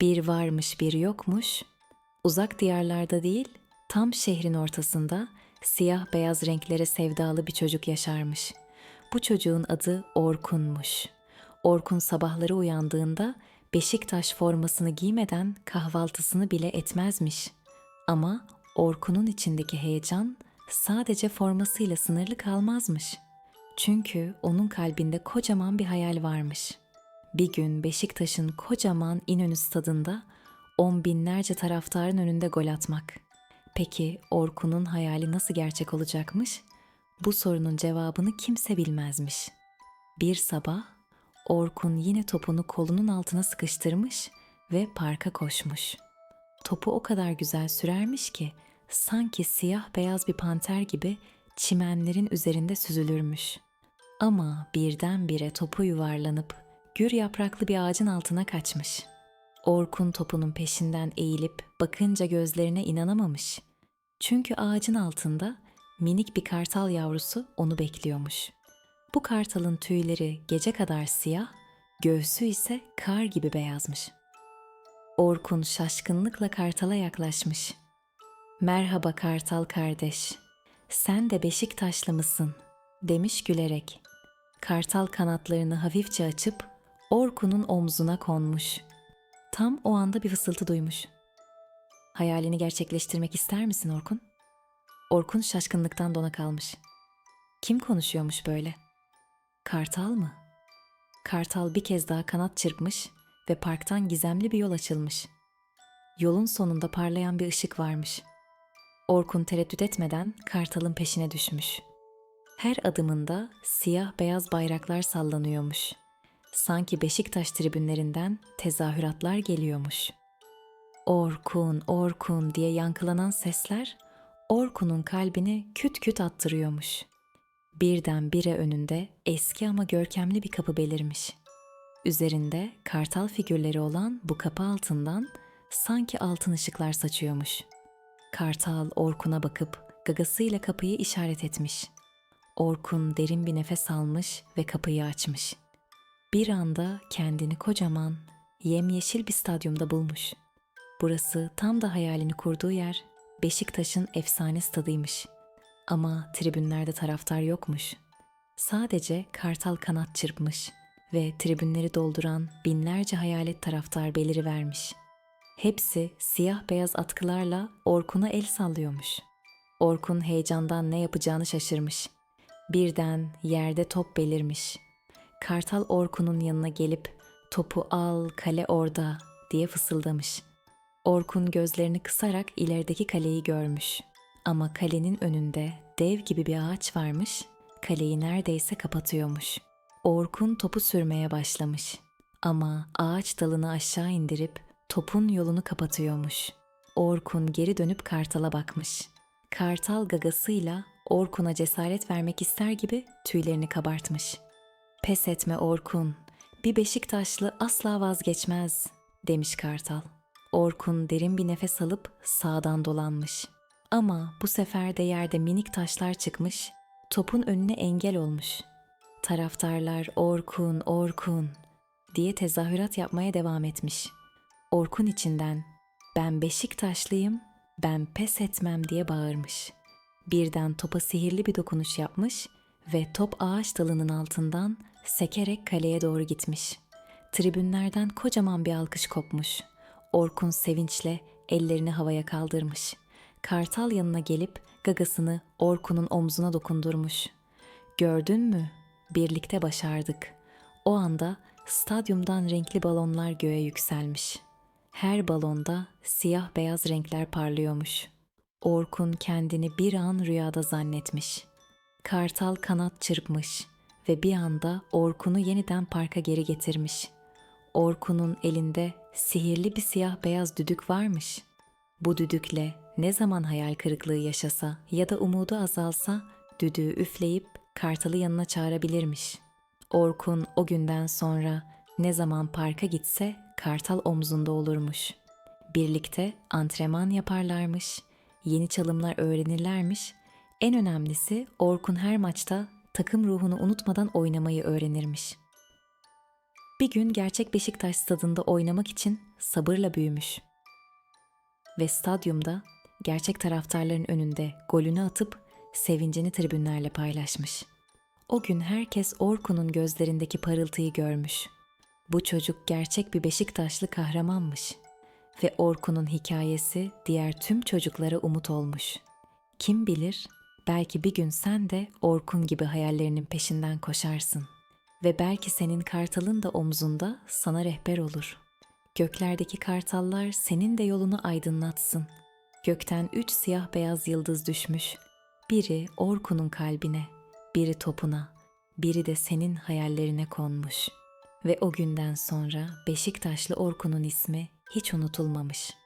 Bir varmış bir yokmuş, uzak diyarlarda değil, tam şehrin ortasında siyah beyaz renklere sevdalı bir çocuk yaşarmış. Bu çocuğun adı Orkun'muş. Orkun sabahları uyandığında Beşiktaş formasını giymeden kahvaltısını bile etmezmiş. Ama Orkun'un içindeki heyecan sadece formasıyla sınırlı kalmazmış. Çünkü onun kalbinde kocaman bir hayal varmış. Bir gün Beşiktaş'ın kocaman İnönü stadında on binlerce taraftarın önünde gol atmak. Peki Orkun'un hayali nasıl gerçek olacakmış? Bu sorunun cevabını kimse bilmezmiş. Bir sabah Orkun yine topunu kolunun altına sıkıştırmış ve parka koşmuş. Topu o kadar güzel sürermiş ki sanki siyah beyaz bir panter gibi çimenlerin üzerinde süzülürmüş. Ama birdenbire topu yuvarlanıp gür yapraklı bir ağacın altına kaçmış. Orkun topunun peşinden eğilip bakınca gözlerine inanamamış. Çünkü ağacın altında minik bir kartal yavrusu onu bekliyormuş. Bu kartalın tüyleri gece kadar siyah, göğsü ise kar gibi beyazmış. Orkun şaşkınlıkla kartala yaklaşmış. Merhaba kartal kardeş. Sen de Beşiktaşlı mısın? demiş gülerek. Kartal kanatlarını hafifçe açıp Orkun'un omzuna konmuş. Tam o anda bir fısıltı duymuş. Hayalini gerçekleştirmek ister misin Orkun? Orkun şaşkınlıktan dona kalmış. Kim konuşuyormuş böyle? Kartal mı? Kartal bir kez daha kanat çırpmış ve parktan gizemli bir yol açılmış. Yolun sonunda parlayan bir ışık varmış. Orkun tereddüt etmeden kartalın peşine düşmüş. Her adımında siyah beyaz bayraklar sallanıyormuş. Sanki Beşiktaş tribünlerinden tezahüratlar geliyormuş. Orkun, Orkun diye yankılanan sesler Orkun'un kalbini küt küt attırıyormuş. Birden bire önünde eski ama görkemli bir kapı belirmiş. Üzerinde kartal figürleri olan bu kapı altından sanki altın ışıklar saçıyormuş. Kartal Orkun'a bakıp gagasıyla kapıyı işaret etmiş. Orkun derin bir nefes almış ve kapıyı açmış. Bir anda kendini kocaman, yemyeşil bir stadyumda bulmuş. Burası tam da hayalini kurduğu yer Beşiktaş'ın efsane stadıymış. Ama tribünlerde taraftar yokmuş. Sadece kartal kanat çırpmış ve tribünleri dolduran binlerce hayalet taraftar beliri vermiş. Hepsi siyah beyaz atkılarla Orkun'a el sallıyormuş. Orkun heyecandan ne yapacağını şaşırmış. Birden yerde top belirmiş. Kartal Orkun'un yanına gelip topu al kale orada diye fısıldamış. Orkun gözlerini kısarak ilerideki kaleyi görmüş. Ama kalenin önünde dev gibi bir ağaç varmış, kaleyi neredeyse kapatıyormuş. Orkun topu sürmeye başlamış. Ama ağaç dalını aşağı indirip topun yolunu kapatıyormuş. Orkun geri dönüp Kartal'a bakmış. Kartal gagasıyla Orkun'a cesaret vermek ister gibi tüylerini kabartmış. Pes etme Orkun, bir Beşiktaşlı asla vazgeçmez, demiş Kartal. Orkun derin bir nefes alıp sağdan dolanmış. Ama bu sefer de yerde minik taşlar çıkmış, topun önüne engel olmuş. Taraftarlar Orkun, Orkun diye tezahürat yapmaya devam etmiş. Orkun içinden ben Beşiktaşlıyım, ben pes etmem diye bağırmış. Birden topa sihirli bir dokunuş yapmış ve top ağaç dalının altından sekerek kaleye doğru gitmiş. Tribünlerden kocaman bir alkış kopmuş. Orkun sevinçle ellerini havaya kaldırmış. Kartal yanına gelip gagasını Orkun'un omzuna dokundurmuş. Gördün mü? Birlikte başardık. O anda stadyumdan renkli balonlar göğe yükselmiş. Her balonda siyah beyaz renkler parlıyormuş. Orkun kendini bir an rüyada zannetmiş. Kartal kanat çırpmış ve bir anda Orkun'u yeniden parka geri getirmiş. Orkun'un elinde sihirli bir siyah beyaz düdük varmış. Bu düdükle ne zaman hayal kırıklığı yaşasa ya da umudu azalsa düdüğü üfleyip kartalı yanına çağırabilirmiş. Orkun o günden sonra ne zaman parka gitse kartal omzunda olurmuş. Birlikte antrenman yaparlarmış, yeni çalımlar öğrenirlermiş. En önemlisi Orkun her maçta takım ruhunu unutmadan oynamayı öğrenirmiş. Bir gün gerçek Beşiktaş stadında oynamak için sabırla büyümüş. Ve stadyumda gerçek taraftarların önünde golünü atıp sevincini tribünlerle paylaşmış. O gün herkes Orkun'un gözlerindeki parıltıyı görmüş. Bu çocuk gerçek bir Beşiktaşlı kahramanmış ve Orkun'un hikayesi diğer tüm çocuklara umut olmuş. Kim bilir, belki bir gün sen de Orkun gibi hayallerinin peşinden koşarsın ve belki senin kartalın da omzunda sana rehber olur. Göklerdeki kartallar senin de yolunu aydınlatsın. Gökten üç siyah beyaz yıldız düşmüş. Biri Orkun'un kalbine, biri topuna, biri de senin hayallerine konmuş. Ve o günden sonra Beşiktaşlı Orkun'un ismi hiç unutulmamış.